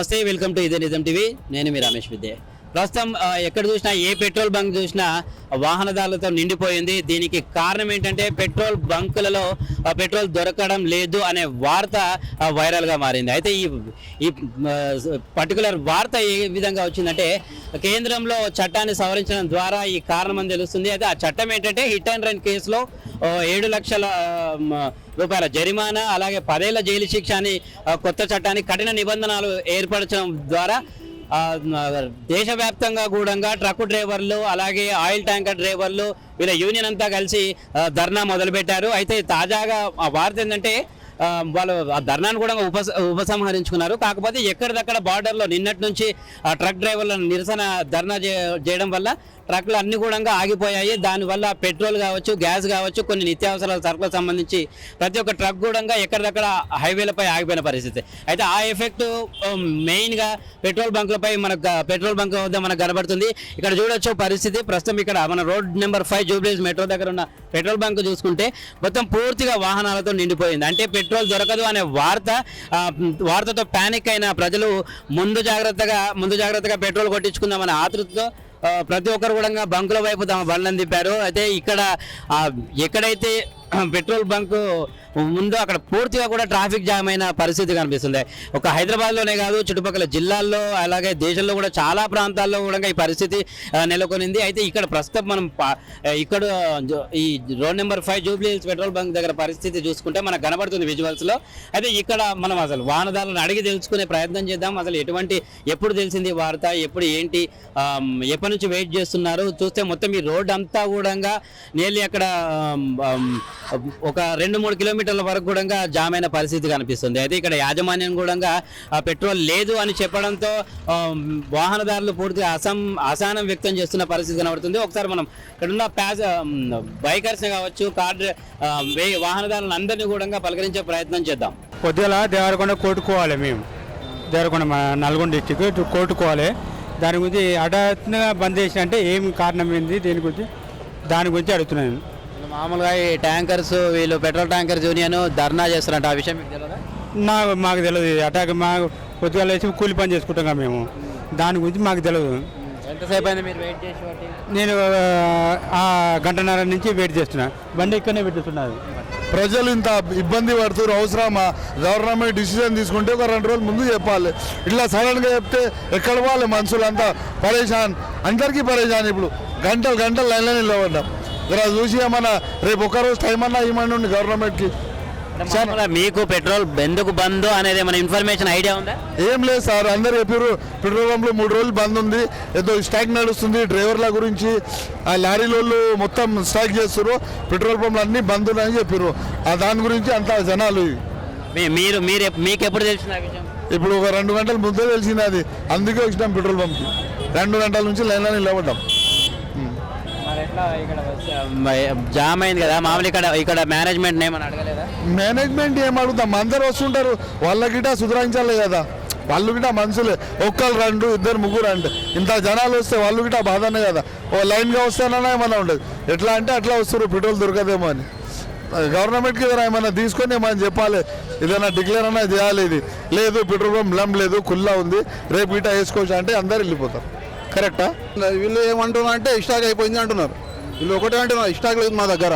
నమస్తే welcome to ఇదే నిజం టీవీ. నేను మీ రమేష్ విద్య. ప్రస్తుతం ఎక్కడ చూసినా ఏ పెట్రోల్ బంక్ చూసినా వాహనదారులతో నిండిపోయింది. దీనికి కారణం ఏంటంటే పెట్రోల్ బంకులలో పెట్రోల్ దొరకడం లేదు అనే వార్త వైరల్గా మారింది. అయితే ఈ ఈ పర్టికులర్ వార్త ఏ విధంగా వచ్చిందంటే కేంద్రంలో చట్టాన్ని సవరించడం ద్వారా ఈ కారణం అని తెలుస్తుంది. అయితే ఆ చట్టం ఏంటంటే హిట్ అండ్ రన్ కేసులో ఏడు లక్షల రూపాయల జరిమానా అలాగే పదేళ్ళ జైలు శిక్ష అని కొత్త చట్టాన్ని కఠిన నిబంధనలు ఏర్పరచడం ద్వారా దేశవ్యాప్తంగా కూడా ట్రక్ డ్రైవర్లు అలాగే ఆయిల్ ట్యాంకర్ డ్రైవర్లు వీళ్ళ యూనియన్ అంతా కలిసి ధర్నా మొదలుపెట్టారు. అయితే తాజాగా వార్త ఏంటంటే వాళ్ళు ఆ ధర్నాను కూడా ఉపస ఉపసంహరించుకున్నారు. కాకపోతే ఎక్కడిదక్కడ బార్డర్లో నిన్నటి నుంచి ఆ ట్రక్ డ్రైవర్ల నిరసన ధర్నా చే- చేయడం వల్ల ట్రక్లు అన్ని కూడా ఆగిపోయాయి. దానివల్ల పెట్రోల్ కావచ్చు గ్యాస్ కావచ్చు కొన్ని నిత్యావసరాల సరుకులకు సంబంధించి ప్రతి ఒక్క ట్రక్ కూడా ఎక్కడిదక్కడ హైవేలపై ఆగిపోయిన పరిస్థితి. అయితే ఆ ఎఫెక్ట్ మెయిన్గా పెట్రోల్ బంకులపై మనకు పెట్రోల్ బంక్ వద్ద మనకు కనబడుతుంది. ఇక్కడ చూడొచ్చు పరిస్థితి. ప్రస్తుతం ఇక్కడ మన రోడ్ నెంబర్ ఫైవ్ జూబ్లీస్ మెట్రో దగ్గర ఉన్న పెట్రోల్ బంక్ చూసుకుంటే మొత్తం పూర్తిగా వాహనాలతో నిండిపోయింది. అంటే పెట్రోల్ దొరకదు అనే వార్త వార్తతో ప్యానిక్ అయిన ప్రజలు ముందు జాగ్రత్తగా ముందు జాగ్రత్తగా పెట్రోల్ కొట్టించుకుందామనే ఆతృతతో ప్రతి ఒక్కరు కూడా బంకుల వైపు తమ బండ్లను దింపారు అయితే ఇక్కడ ఎక్కడైతే పెట్రోల్ బంకు ముందు అక్కడ పూర్తిగా కూడా ట్రాఫిక్ జామ్ అయిన పరిస్థితి కనిపిస్తుంది. ఒక హైదరాబాద్లోనే కాదు చుట్టుపక్కల జిల్లాల్లో అలాగే దేశంలో కూడా చాలా ప్రాంతాల్లో కూడా ఈ పరిస్థితి నెలకొనింది. అయితే ఇక్కడ ప్రస్తుతం మనం ఇక్కడ ఈ road number five Jubilee Hills petrol bunk దగ్గర పరిస్థితి చూసుకుంటే మనకు కనబడుతుంది విజువల్స్లో. అయితే ఇక్కడ మనం అసలు వాహనదారులను అడిగి తెలుసుకునే ప్రయత్నం చేద్దాం. అసలు ఎటువంటి ఎప్పుడు తెలిసింది వార్త ఎప్పుడు ఏంటి ఎప్పటి నుంచి వెయిట్ చేస్తున్నారు? చూస్తే మొత్తం ఈ రోడ్ అంతా కూడా నేర్లీ అక్కడ ఒక రెండు మూడు కిలోమీటర్ కిలోమీటర్ల వరకు కూడా జామ్ అయిన పరిస్థితి కనిపిస్తుంది. అయితే ఇక్కడ యాజమాన్యం కూడా పెట్రోల్ లేదు అని చెప్పడంతో వాహనదారులు పూర్తిగా అసం అసహనం వ్యక్తం చేస్తున్న పరిస్థితి కనబడుతుంది. ఒకసారి మనం ఇక్కడ ఉన్న ప్యాస్ బైకర్స్ కావచ్చు కార్ వే- వాహనదారులను అందరినీ కూడా పలకరించే ప్రయత్నం చేద్దాం. పొద్దుల దేవరకొండ కోటుకోవాలి మేము. దేవరకొండ నల్గొండ డిస్టిక్ కోటుకోవాలి దాని గురించి హఠాత్తుగా బంద్ చేసినంటే ఏం కారణం ఏంది? దేని గురించి? దాని గురించి అడుగుతున్నాను. మామూలుగా ఈ ట్యాంకర్స్ వీళ్ళు పెట్రోల్ ట్యాంకర్స్ యూనియన్ ధర్నా చేస్తారంట. ఆ విషయం మీకు తెలియదా నా మాకు తెలియదు అటాక్ మా పొద్దుగాల వేసి కూలి పని చేసుకుంటాం కదా మేము. దాని గురించి మాకు తెలియదు ఎంతసేపు అయింది మీరు వెయిట్ చేసి నేను ఆ గంటన్నర నుంచి వెయిట్ చేస్తున్నా. బండి ఇక్కడనే పెట్టుతున్నది ప్రజలు ఇంత ఇబ్బంది పడుతున్నారు అవసరమా? గవర్నమెంట్ డిసిజన్ తీసుకుంటే ఒక రెండు రోజులు ముందు చెప్పాలి. ఇట్లా సడన్గా చెప్తే ఎక్కడ వాళ్ళు మనుషులంతా? పరేషాన్. అందరికీ పరేషాన్ ఇప్పుడు. గంటలు గంటలు లైన్లో నిలబడ్డాం. ఇలా చూసి ఏమన్నా రేపు ఒక రోజు టైం అన్నా ఇవ్వమండి ఉండి గవర్నమెంట్కి మీకు పెట్రోల్ ఎందుకు బంద్ అనేది మన ఇన్ఫర్మేషన్ ఐడియా ఉందా? ఏం లేదు సార్ అందరు చెప్పారు పెట్రోల్ పంప్లో మూడు రోజులు బంద్ ఉంది ఏదో స్ట్రైక్ నడుస్తుంది డ్రైవర్ల గురించి ఆ లారీలోళ్ళు మొత్తం స్ట్రైక్ చేస్తారు పెట్రోల్ పంప్లు అన్నీ బంద్ ఉన్నాయని చెప్పారు ఆ దాని గురించి అంత జనాలు మీరు మీరు మీకు ఎప్పుడు తెలిసిన ఇప్పుడు ఒక రెండు గంటల ముందే తెలిసింది అది. అందుకే వచ్చినాం పెట్రోల్ పంప్కి. రెండు గంటల నుంచి లైన్లో నిలబడ్డాం. ఎట్లా ఇక్కడ జామ్ అయింది కదా మామూలు ఇక్కడ ఇక్కడ మేనేజ్మెంట్ ఏమని అడగలేదా? మేనేజ్మెంట్ ఏం అడుగుతాం? అందరు వస్తుంటారు వాళ్ళ గిట సుధరించాలి కదా. వాళ్ళు గిట మనుషులే. ఒక్కరు రెండు ఇద్దరు ముగ్గురు అంటే ఇంత జనాలు వస్తే వాళ్ళు గిట బాధనే కదా. ఓ లైన్గా వస్తేనన్నా ఏమన్నా ఉండదు. ఎట్లా అంటే అట్లా వస్తారు పెట్రోల్ దొరకదేమో అని. గవర్నమెంట్కి ఏదైనా ఏమైనా తీసుకొని ఏమైనా చెప్పాలి. ఏదైనా డిక్లేర్ అన్నా చేయాలి ఇది. లేదు పెట్రోల్ పంప్ లం లేదు కుల్లా ఉంది. రేపు గిట వేసుకోవచ్చు అంటే అందరు వెళ్ళిపోతారు. కరెక్టా? వీళ్ళు ఏమంటున్నారు అంటే స్టాక్ అయిపోయింది అంటున్నారు. వీళ్ళు ఒకటే అంటున్నారు స్టాక్ లేదు మా దగ్గర.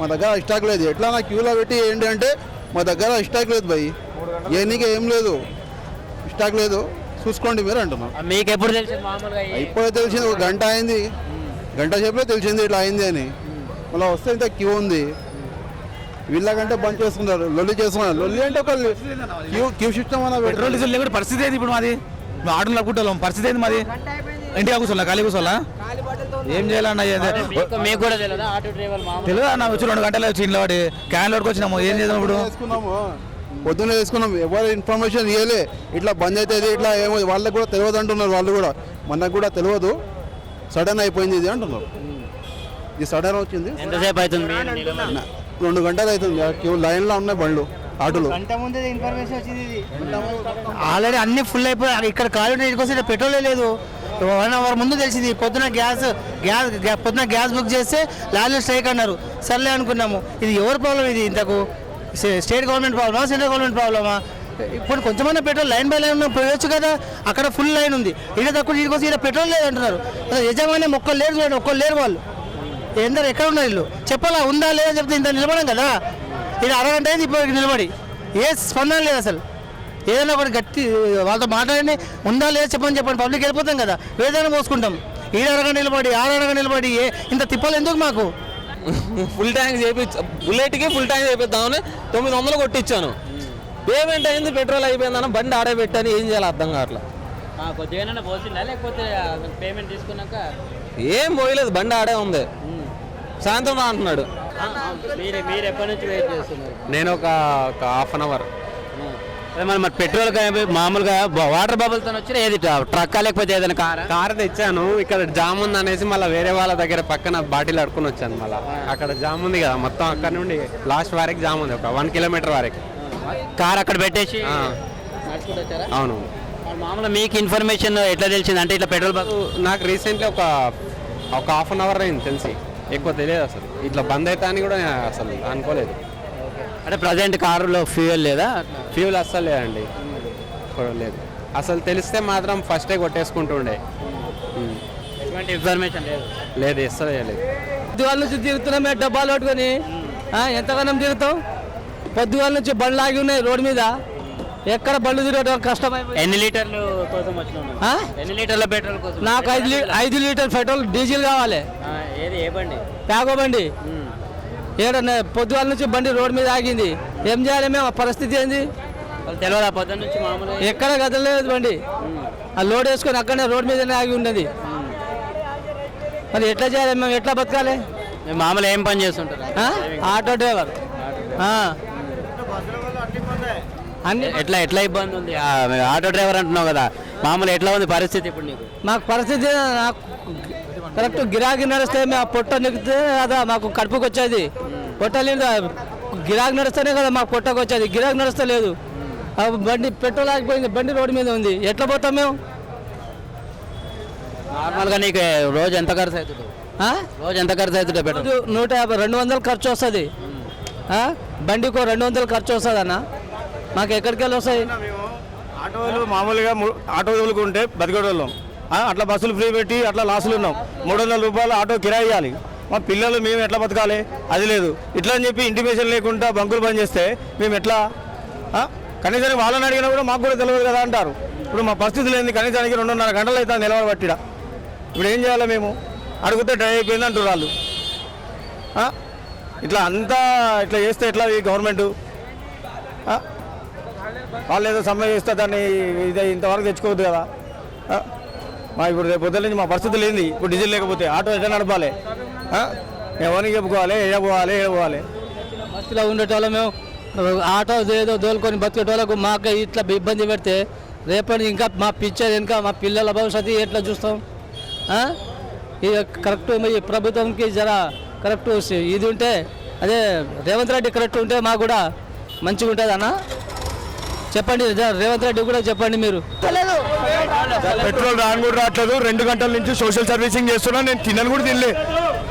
మా దగ్గర స్టాక్ లేదు. ఎట్లా నా క్యూలో పెట్టి ఏంటి అంటే మా దగ్గర స్టాక్ లేదు భయ్. ఎన్నిక ఏం లేదు. స్టాక్ లేదు. చూసుకోండి మీరు అంటున్నారు మీకు ఎప్పుడు తెలిసింది ఇప్పుడే తెలిసింది ఒక గంట అయింది. గంట సేపులో తెలిసింది ఇట్లా అయింది అని. మళ్ళీ వస్తే ఇంత క్యూ ఉంది. వీళ్ళకంటే బంద్ చేసుకున్నారు లొల్లి చేసుకున్నారు. లొల్లి అంటే ఒక క్యూ క్యూ సిస్టమ్ అన్న పెట్రోల్ డీజిల్ లేకుండా పరిస్థితి ఏంది ఇప్పుడు మాది? మేము ఆటలు నడుకుంటాం పరిస్థితి ఏంది మాది ఇంటికి కూర్చోాలా ఖాళీ కూర్చోాలా ఏం చేయాలన్న మీకు కూడా తెలియదా? ఆటో డ్రైవర్ మామూలు తెలియదు అన్న? వచ్చి రెండు గంటలు వచ్చి ఇంట్లో వాడి. క్యాన్ లోడ్కి వచ్చినాము. ఏం చేద్దాం ఇప్పుడు? పొద్దున్నే వేసుకున్నాం ఎవరు ఇన్ఫర్మేషన్ ఇవ్వలే ఇట్లా బంద్ అవుతుంది ఇట్లా ఏమో వాళ్ళకి కూడా తెలియదు అంటున్నారు వాళ్ళు కూడా. మనకు కూడా తెలియదు. సడన్ అయిపోయింది ఇది అంటున్నారు. ఇది సడన్ వచ్చింది. ఎంతసేపు అవుతుంది మీరు రెండు గంటలు అవుతుంది. లైన్లో ఉన్నాయి బండ్లు. ఆటోలు. ఆల్రెడీ అన్ని ఫుల్ అయిపోయి ఇక్కడ కాలు వస్తే పెట్రోలే లేదు. వన్ అవర్ ముందు తెలిసింది పొద్దున గ్యాస్ గ్యాస్ గ్యా- పొద్దున గ్యాస్ బుక్ చేస్తే లారీలో స్ట్రైక్ అన్నారు. సర్లే అనుకున్నాము. ఇది ఎవరి ప్రాబ్లం ఇది ఇంతకు? స్టే- స్టేట్ గవర్నమెంట్ ప్రాబ్లమా సెంట్రల్ గవర్నమెంట్ ప్రాబ్లమా ఇప్పుడు కొంచెమైనా పెట్రోల్ లైన్ బై లైన్ పోయొచ్చు కదా అక్కడ ఫుల్ లైన్ ఉంది. ఇక్కడ తక్కువ వచ్చి ఇక్కడ పెట్రోల్ లేదు అంటున్నారు యజమాని ఒక్కరు లేరు చూడండి ఒక్కరు లేరు వాళ్ళు. ఎందరు ఎక్కడ ఉన్నారు ఇల్లు చెప్పాలా? ఉందా లేదా చెప్తే ఇంత నిలబడం కదా. ఇది అరగంట అయింది ఇప్పుడు ఇక్కడ నిలబడి. ఏ స్పందన లేదు అసలు. ఏదైనా ఒకటి గట్టి వాళ్ళతో మాట్లాడండి. ఉందా లేదా చెప్పని చెప్పండి. పబ్లిక్ వెళ్ళిపోతాం కదా. ఏదైనా పోసుకుంటాం ఈడ అరగంట నిలబడి ఆడ అరగంట నిలబడి ఏ ఇంత తిప్పలు ఎందుకు మాకు? ఫుల్ ట్యాంక్ చేపి బుల్లెట్కి ఫుల్ ట్యాంక్ చేపిద్దామని తొమ్మిది వందలు కొట్టించాను పేమెంట్ అయింది పెట్రోల్ అయిపోయిందన్న బండి ఆడే పెట్టాను ఏం చేయాలి అర్థం కావట్లా. లేకపోతే పేమెంట్ తీసుకున్నాక? ఏం పోయలేదు బండి ఆడే ఉంది. సాయంత్రం రా అంటున్నాడు. మీరు మీరు ఎప్పటి నుంచి వెయిట్ చేస్తున్నారు? నేను ఒక ఒక హాఫ్ అన్ అవర్ అదే మరి మరి పెట్రోల్ మామూలుగా వాటర్ బబుల్తో వచ్చిన ఏది ట్ర- ట్రక్కా లేకపోతే ఏదైనా కారా కార్ తెచ్చాను. ఇక్కడ జామ్ ఉంది అనేసి మళ్ళీ వేరే వాళ్ళ దగ్గర పక్కన బాటిల్ అడుకుని వచ్చాను మళ్ళీ. అక్కడ జామ్ ఉంది కదా మొత్తం అక్కడ నుండి లాస్ట్ వరకు జామ్ ఉంది. ఒక వన్ కిలోమీటర్ వరకు. కార్ అక్కడ పెట్టేసి? అవును. మామూలుగా మీకు ఇన్ఫర్మేషన్ ఎట్లా తెలిసింది? అంటే ఇట్లా పెట్రోల్ బంక్ నాకు రీసెంట్లీ ఒక ఒక హాఫ్ అన్ అవర్ అయింది తెలిసి. ఎక్కువ తెలియదు అసలు. ఇట్లా బంద్ అవుతా అని కూడా నేను అసలు అనుకోలేదు. అంటే ప్రజెంట్ కారులో ఫ్యూయల్ లేదా? ఫ్యూల్ అస్సలు లేదండి. లేదు. అసలు తెలిస్తే మాత్రం ఫస్టే కొట్టేసుకుంటుండే. ఎటువంటి ఇన్ఫర్మేషన్ లేదు. లేదు అస్సలు లేదు. పొద్దుగాల నుంచి తిరుగుతున్నాం మేము డబ్బాలు పట్టుకొని. ఎంతగానో తిరుగుతాం? పొద్దుగాల నుంచి బండ్లు ఆగి ఉన్నాయి రోడ్డు మీద. ఎక్కడ బండ్లు తిరగడం కష్టమైపోయింది ఎన్ని లీటర్లు కోసం వచ్చినావు? ఆ? ఎన్ని లీటర్ల పెట్రోల్ కోసం? నాకు ఐదు ఐదు లీటర్ పెట్రోల్ డీజిల్ కావాలి. ఆ, ఏది ఏ బండి? ప్యాగో బండి. ఏడన్నా పొద్దుగాల నుంచి బండి రోడ్డు మీద ఆగింది. ఏం చేయాలి మేము? ఆ పరిస్థితి ఏంది? పొద్దున్న నుంచి మామూలుగా ఎక్కడ కదలలేదు బండి. ఆ లోడ్ వేసుకొని అక్కడనే రోడ్డు మీదనే ఆగి ఉన్నది. మరి ఎట్లా చేయాలి? మేము ఎట్లా బతకాలి? మీరు మామూలు ఏం పని చేస్తుంటారు? Auto driver. ఆ. అన్ని ఎట్లా ఎట్లా ఇబ్బంది ఉంది? ఆ, ఆటో డ్రైవర్ అంటున్నావు కదా. మామూలు ఎట్లా ఉంది పరిస్థితి ఇప్పుడు నీకు? మాకు పరిస్థితి నాకు కరెక్ట్ గిరాకీ నడిస్తే మేము పొట్ట నిగితే కదా మాకు కడుపుకి వచ్చేది. పొట్ట లేదు గిరాకీ నడిస్తేనే కదా మాకు పొట్టకు వచ్చేది. గిరాకీ నడుస్తా లేదు. ఆ బండి పెట్రోల్ ఆగిపోయింది. బండి రోడ్డు మీద ఉంది. ఎట్లా పోతాం మేము? నార్మల్గా నీకు రోజు ఎంత ఖర్చు అవుతుంది? ఆ? రోజు ఎంత ఖర్చు అవుతుంది పెట్రోల్? రోజు నూట యాభై రెండు వందలు ఖర్చు వస్తుంది. ఆ? బండికో రెండు వందలు ఖర్చు వస్తుంది అన్న మాకు ఎక్కడికి వెళ్ళి వస్తాయి? ఆటోలు మామూలుగా ఆటో తోలుకుంటే బతికేటోళ్ళం. అట్లా బస్సులు ఫ్రీ పెట్టి అట్లా లాసులు ఉన్నాం. మూడు వందల రూపాయలు ఆటో కిరాయి ఇవ్వాలి. మా పిల్లలు మేము ఎట్లా బతకాలి? అది లేదు. ఇట్లా అని చెప్పి ఇంటిమేషన్ లేకుండా బంకులు బంద్ చేస్తే మేము ఎట్లా? కనీసానికి వాళ్ళని అడిగినా కూడా మాకు కూడా తెలియదు కదా అంటారు. ఇప్పుడు మా పరిస్థితులు ఏంది కనీసానికి రెండున్నర గంటలు అయితే నిలబడబట్టిడ ఇప్పుడు ఏం చేయాలి మేము? అడిగితే డ్రై అయిపోయింది అంటారు వాళ్ళు. ఇట్లా అంతా ఇట్లా చేస్తే ఎట్లా ఈ గవర్నమెంట్? వాళ్ళు ఏదో సమ్మె చేస్తే దాన్ని ఇది ఇంతవరకు తెచ్చుకోవద్దు కదా. మా ఇప్పుడు రేపు పొద్దున్న నుంచి మా పరిస్థితులు ఏంది? ఇప్పుడు డీజిల్ లేకపోతే ఆటో ఎట్లా నడపాలి? ఎవరిని చెప్పుకోవాలి ఏ పోవాలి ఏ పోవాలి? బస్సులో ఉండేటోళ్ళ మేము. ఆటో ఏదో దోలుకొని బతికేటోళ్ళకు మాకు ఇట్లా ఇబ్బంది పెడితే రేపటి ఇంకా మా పిక్చర్ ఇంకా మా పిల్లల భవిష్యత్తు ఎట్లా చూస్తాం? ఇది కరెక్ట్ ఈ ప్రభుత్వంకి జర కరెక్ట్ ఇది ఉంటే అదే రేవంత్ రెడ్డి కరెక్ట్ ఉంటే మాకు కూడా మంచిగా ఉంటుంది అన్న చెప్పండి రేవంత్ రెడ్డి కూడా చెప్పండి మీరు. పెట్రోల్ రాను కూడా రావట్లేదు. రెండు గంటల నుంచి సోషల్ సర్వీసింగ్ చేస్తున్నా. నేను తినను కూడా తినలే.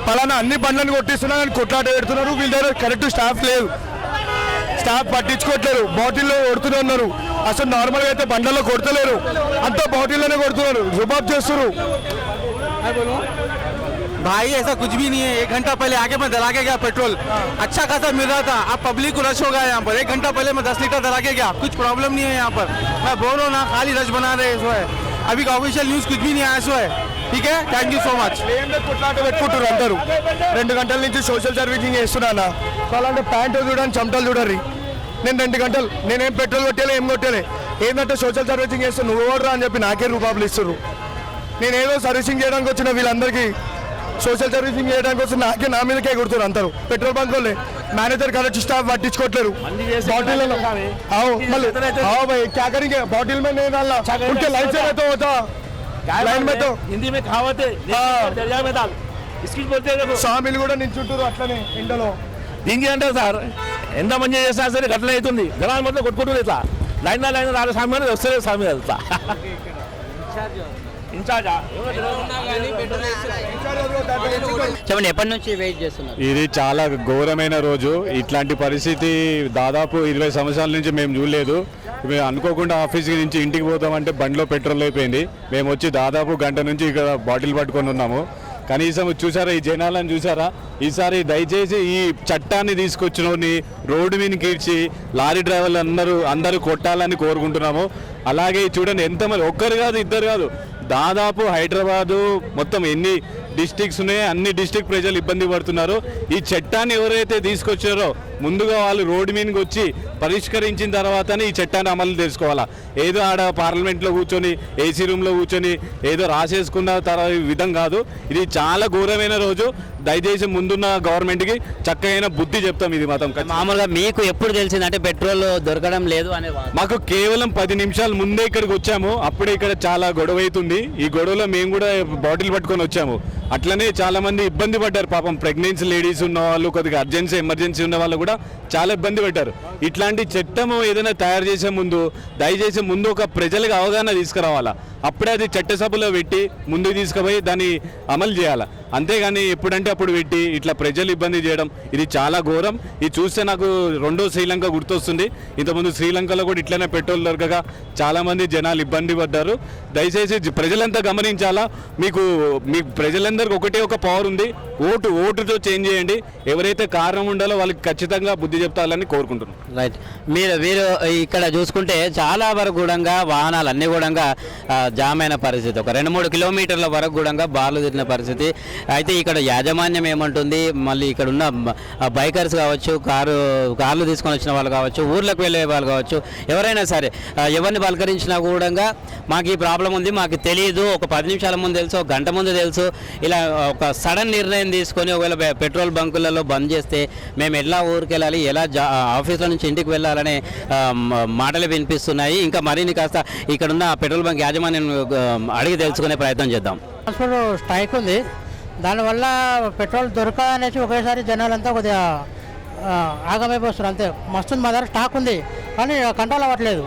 పలానా అన్ని బండ్లను కొట్టిస్తున్నా. కానీ కొట్లాట పెడుతున్నారు. వీళ్ళ దగ్గర కరెక్ట్ స్టాఫ్ లేదు. స్టాఫ్ పట్టించుకోవట్లేరు బాటిల్లో కొడుతూనే ఉన్నారు అసలు నార్మల్గా అయితే బండ్లలో కొడతలేరు. అంతా బాటిల్లోనే కొడుతున్నారు. రుబాబ్ చేస్తున్నారు. भाई ऐसा कुछ भी नहीं है एक घंटा पहले आके मैं दला के गया पेट्रोल अच्छा खासा मिल रहा था अब पब्लिक को रश हो गया यहाँ पर एक घंटा पहले मैं दस लीटर दला के गया कुछ प्रॉब्लम नहीं है यहाँ पर मैं बोल रहा हूँ ना खाली रश बना रहे सो है अभी का ऑफिशियल न्यूज कुछ भी नहीं आया सो है ठीक है थैंक यू सो मच కొట్లాట పెట్టుకుంటారు అందరూ రెండు గంటల నుంచి సోషల్ సర్వీసింగ్ చేస్తున్నానా అలాంటి ప్యాంటు చూడండి చెమటలు చూడరు నేను రెండు గంటలు నేనేం పెట్రోల్ కొట్టేలే ఏం కొట్టేలే ఏంటంటే సోషల్ సర్వీసింగ్ చేస్తాను నువ్వు ఓడరా అని చెప్పి నాకే రూపాయలు ఇస్తారు నేను ఏదో సర్వీసింగ్ చేయడానికి వచ్చిన వీళ్ళందరికీ సోషల్ సర్వీసింగ్ చేయడానికి వస్తే నాకే నా మీదకే కొడుతారు అందరూ. పెట్రోల్ బంక్ వాళ్ళే మేనేజర్ కరెక్ట్ స్టాఫ్ పట్టించుకోవట్లేరు బాటిల్ క్యాకరింగ్ బాటిల్ ఉంటే సేవ్ పోతా? లైన్ మీద. హిందీ మీద కావతే సామీలు కూడా అట్లనే ఎండలో. దీనికి అంటే సార్ ఎంత మంచిగా చేసినా సరే గట్ల అవుతుంది. జనాలు మొత్తం కొట్టుకుంటుంది ఇట్లా. లైన్ లైన్ రాలే స్వామి వస్తలేదు స్వామి వెళ్తా ఇన్ఛార్జా? చెప్పండి ఎప్పటి నుంచి వెయిట్ చేస్తున్నారు? ఇది చాలా ఘోరమైన రోజు. ఇట్లాంటి పరిస్థితి దాదాపు ఇరవై సంవత్సరాల నుంచి మేము చూడలేదు. మేము అనుకోకుండా ఆఫీస్ నుంచి ఇంటికి పోతామంటే బండిలో పెట్రోల్ అయిపోయింది. మేము వచ్చి దాదాపు గంట నుంచి ఇక్కడ బాటిల్ పట్టుకొని ఉన్నాము. కనీసం చూసారా ఈ జనాలను చూసారా? ఈసారి దయచేసి ఈ చట్టాన్ని తీసుకొచ్చినోని రోడ్డు మీద కీడ్చి లారీ డ్రైవర్లు అందరూ అందరూ కొట్టాలని కోరుకుంటున్నాము. అలాగే చూడండి ఎంతమంది ఒక్కరు కాదు ఇద్దరు కాదు. దాదాపు హైదరాబాదు మొత్తం ఎన్ని డిస్టిక్స్ ఉన్నాయో అన్ని డిస్టిక్ ప్రజలు ఇబ్బంది పడుతున్నారు. ఈ చట్టాన్ని ఎవరైతే తీసుకొచ్చారో ముందుగా వాళ్ళు రోడ్డు మీదకి వచ్చి పరిష్కరించిన తర్వాతనే ఈ చట్టాన్ని అమలు చేసుకోవాలా? ఏదో ఆడ పార్లమెంట్లో కూర్చొని ఏసీ రూమ్లో కూర్చొని ఏదో రాసేసుకున్న తర్వాత విధం కాదు. ఇది చాలా ఘోరమైన రోజు. దయచేసి ముందున్న గవర్నమెంట్కి చక్కమైన బుద్ధి చెప్తాం ఇది మాత్రం. మామూలుగా మీకు ఎప్పుడు తెలిసింది? అంటే పెట్రోల్ దొరకడం లేదు అనే మాకు కేవలం పది నిమిషాల ముందే ఇక్కడికి వచ్చాము. అప్పుడే ఇక్కడ చాలా గొడవ అవుతుంది ఈ గొడవలో మేము కూడా బాటిల్ పట్టుకొని వచ్చాము. అట్లనే చాలా మంది ఇబ్బంది పడ్డారు. పాపం ప్రెగ్నెన్సీ లేడీస్ ఉన్న వాళ్ళు కొద్దిగా అర్జెన్సీ ఎమర్జెన్సీ ఉన్న వాళ్ళు కూడా చాలా ఇబ్బంది పెట్టారు. ఇట్లాంటి చట్టము ఏదైనా తయారు చేసే ముందు దయచేసి ముందు ఒక ప్రజలకు అవగాహన తీసుకురావాలా? అప్పుడే అది చట్టసభలో పెట్టి ముందుకు తీసుకుపోయి దాన్ని అమలు చేయాలి? అంతేగాని ఎప్పుడంటే అప్పుడు పెట్టి ఇట్లా ప్రజలు ఇబ్బంది చేయడం ఇది చాలా ఘోరం. ఇది చూస్తే నాకు రెండో శ్రీలంక గుర్తొస్తుంది. ఇంతకుముందు శ్రీలంకలో కూడా ఇట్లనే పెట్రోల్ దొరకక చాలా మంది జనాలు ఇబ్బంది పడ్డారు. దయచేసి ప్రజలంతా గమనించాలా? మీకు మీ ప్రజలందరికీ ఒకటే ఒక పవర్ ఉంది. ఓటు ఓటుతో చేంజ్ చేయండి. ఎవరైతే కారణం ఉండాలో వాళ్ళకి ఖచ్చితంగా బుద్ధి చెప్తాలని కోరుకుంటున్నాను రైట్ మీరు మీరు ఇక్కడ చూసుకుంటే చాలా వరకు కూడా వాహనాలు అన్నీ కూడా జామ్ అయిన పరిస్థితి. ఒక రెండు మూడు కిలోమీటర్ల వరకు కూడా బార్లు తిరిగిన పరిస్థితి. అయితే ఇక్కడ యాజమాన్యం ఏమంటుంది? మళ్ళీ ఇక్కడ ఉన్న బైకర్స్ కావచ్చు కారు కార్లు తీసుకొని వచ్చిన వాళ్ళు కావచ్చు ఊర్లకు వెళ్ళే వాళ్ళు కావచ్చు ఎవరైనా సరే ఎవరిని పలకరించినా కూడా మాకు ఈ ప్రాబ్లం ఉంది మాకు తెలియదు ఒక పది నిమిషాల ముందు తెలుసు ఒక గంట ముందు తెలుసు. ఇలా ఒక సడన్ నిర్ణయం తీసుకొని ఒకవేళ పెట్రోల్ బంకులలో బంద్ చేస్తే మేము ఎలా ఊరికి వెళ్ళాలి ఎలా జా ఆఫీస్లో నుంచి ఇంటికి వెళ్ళాలనే మాటలు వినిపిస్తున్నాయి. ఇంకా మరిన్ని కాస్త ఇక్కడున్న పెట్రోల్ బంక్ యాజమాన్యం అడిగి తెలుసుకునే ప్రయత్నం చేద్దాం. ట్రాన్స్పోర్ట్ స్ట్రైక్ ఉంది. దానివల్ల పెట్రోల్ దొరకదనేసి ఒకేసారి జనాలంతా కొద్దిగా ఆగమైపోతున్నారు. అంతే. మస్తు ఉంది, మా దగ్గర స్టాక్ ఉంది. కానీ కంట్రోల్ అవ్వట్లేదు.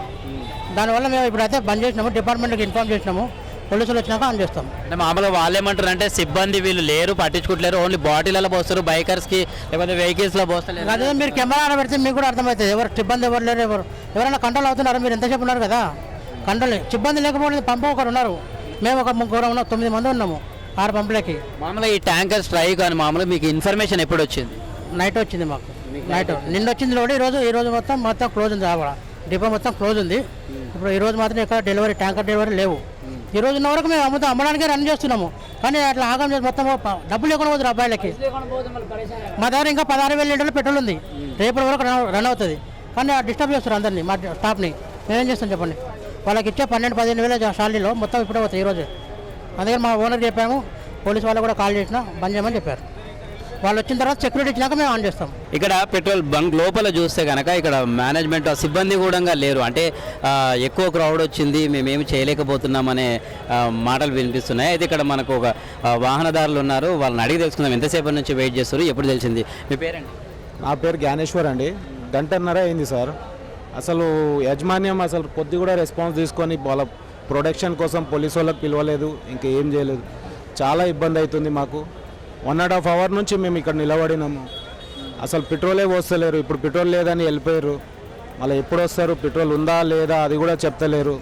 దానివల్ల మేము ఇప్పుడైతే బంద్ చేసినాము డిపార్ట్మెంట్కి ఇన్ఫార్మ్ చేసినాము. పోలీసులు వచ్చినాక ఆన్ చేస్తాం. అంటే మామూలుగా వాళ్ళు ఏమంటారు అంటే సిబ్బంది వీళ్ళు లేరు పట్టించుకుంటలేరు ఓన్లీ బాటిలలో పోస్తారు బైకర్స్కి లేకపోతే వెహికల్స్లో పోస్తలేరు. అదే మీరు కెమెరా పెడితే మీకు కూడా అర్థమవుతుంది. ఎవరు సిబ్బంది ఎవరు లేరు ఎవరు ఎవరైనా కంట్రోల్ అవుతున్నారు? మీరు ఎంతసేపు ఉన్నారు కదా? కంట్రోల్ సిబ్బంది లేకపోతే పంప ఒకరు ఉన్నారు. మేము ఒక ముగ్గురు ఉన్నాం తొమ్మిది మంది ఉన్నాము ఆరు పంపులకి. మామూలుగా ఈ ట్యాంకర్ స్ట్రైక్ అని మామూలుగా మీకు ఇన్ఫర్మేషన్ ఎప్పుడు వచ్చింది? నైట్ వచ్చింది మాకు. నైట్ నిన్న వచ్చింది లోడ్ ఈరోజు ఈ రోజు మొత్తం మొత్తం క్లోజ్ ఉంది అక్కడ డిపో మొత్తం క్లోజ్ ఉంది. ఇప్పుడు ఈ రోజు మాత్రం ఇక్కడ డెలివరీ ట్యాంకర్ డెలివరీ లేవు. ఈ రోజు ఉన్న వరకు మేము అమ్ముతాం. అమ్మడానికే రన్ చేస్తున్నాము. కానీ అట్లా ఆగం చేసి మొత్తం డబ్బులు లేకుండా పోతుంది అబ్బాయిలకి. మా దగ్గర ఇంకా పదహారు వేల లీటర్లు పెట్రోల్ ఉంది. రేపటి వరకు రన్ రన్ అవుతుంది. కానీ డిస్టర్బ్ చేస్తారు అందరినీ మా స్టాఫ్ని మేమేం చేస్తాం చెప్పండి? వాళ్ళకి ఇచ్చే పన్నెండు పదిహేను వేల శాలరీలో మొత్తం ఇప్పుడే పోతాయి ఈరోజు అందుకని మా ఓనర్ చెప్పాము. పోలీస్ వాళ్ళు కూడా కాల్ చేసినా బంద్ చేయమని చెప్పారు. వాళ్ళు వచ్చిన తర్వాత సెక్యూరిటీ ఇచ్చినాక మేము ఆన్ చేస్తాం. ఇక్కడ పెట్రోల్ బంక్ లోపల చూస్తే కనుక ఇక్కడ మేనేజ్మెంట్ ఆ సిబ్బంది కూడా లేరు. అంటే ఎక్కువ క్రౌడ్ వచ్చింది మేమేమి చేయలేకపోతున్నామనే మాటలు వినిపిస్తున్నాయి. అయితే ఇక్కడ మనకు ఒక వాహనదారులు ఉన్నారు. వాళ్ళని అడిగి తెలుసుకుందాం. ఎంతసేపు నుంచి వెయిట్ చేస్తారు ఎప్పుడు తెలిసింది? మీ పేరండి? నా పేరు జ్ఞానేశ్వర్ అండి. గంటన్నర అయింది సార్. అసలు యాజమాన్యం అసలు కొద్ది కూడా రెస్పాన్స్ తీసుకొని వాళ్ళ ప్రొడక్షన్ కోసం పోలీసు వాళ్ళకి పిలవలేదు. ఇంకా ఏం చేయలేదు. చాలా ఇబ్బంది అవుతుంది మాకు. వన్ అండ్ హాఫ్ అవర్ నుంచి మేము ఇక్కడ నిలబడినాము. అసలు పెట్రోలే పోస్తలేరు. ఇప్పుడు పెట్రోల్ లేదని వెళ్ళిపోయారు. మళ్ళీ ఎప్పుడు వస్తారు? పెట్రోల్ ఉందా లేదా అది కూడా చెప్తలేరు.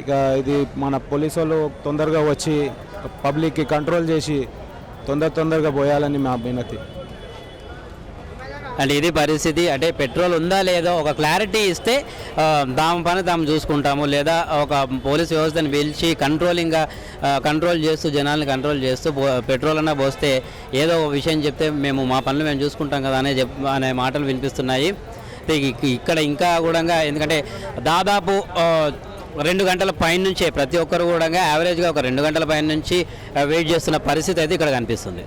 ఇక ఇది మన పోలీసు వాళ్ళు తొందరగా వచ్చి పబ్లిక్కి కంట్రోల్ చేసి తొందర తొందరగా పోయాలని మా వినతి. అంటే ఇది పరిస్థితి. అంటే పెట్రోల్ ఉందా లేదో ఒక క్లారిటీ ఇస్తే ఆ, దాని పని తాము చూసుకుంటాము. లేదా ఒక పోలీస్ వ్యవస్థను పిలిచి కంట్రోలింగ్గా కంట్రోల్ చేస్తూ జనాల్ని కంట్రోల్ చేస్తూ పెట్రోల్ అన్నా పోస్తే ఏదో ఒక విషయం చెప్తే మేము మా పనులు మేము చూసుకుంటాం కదా అనే చెప్ అనే మాటలు వినిపిస్తున్నాయి. ఇక్కడ ఇంకా కూడా ఎందుకంటే దాదాపు రెండు గంటల పైన నుంచే ప్రతి ఒక్కరు కూడా యావరేజ్గా ఒక రెండు గంటల పైన నుంచి వెయిట్ చేస్తున్న పరిస్థితి అయితే ఇక్కడ కనిపిస్తుంది.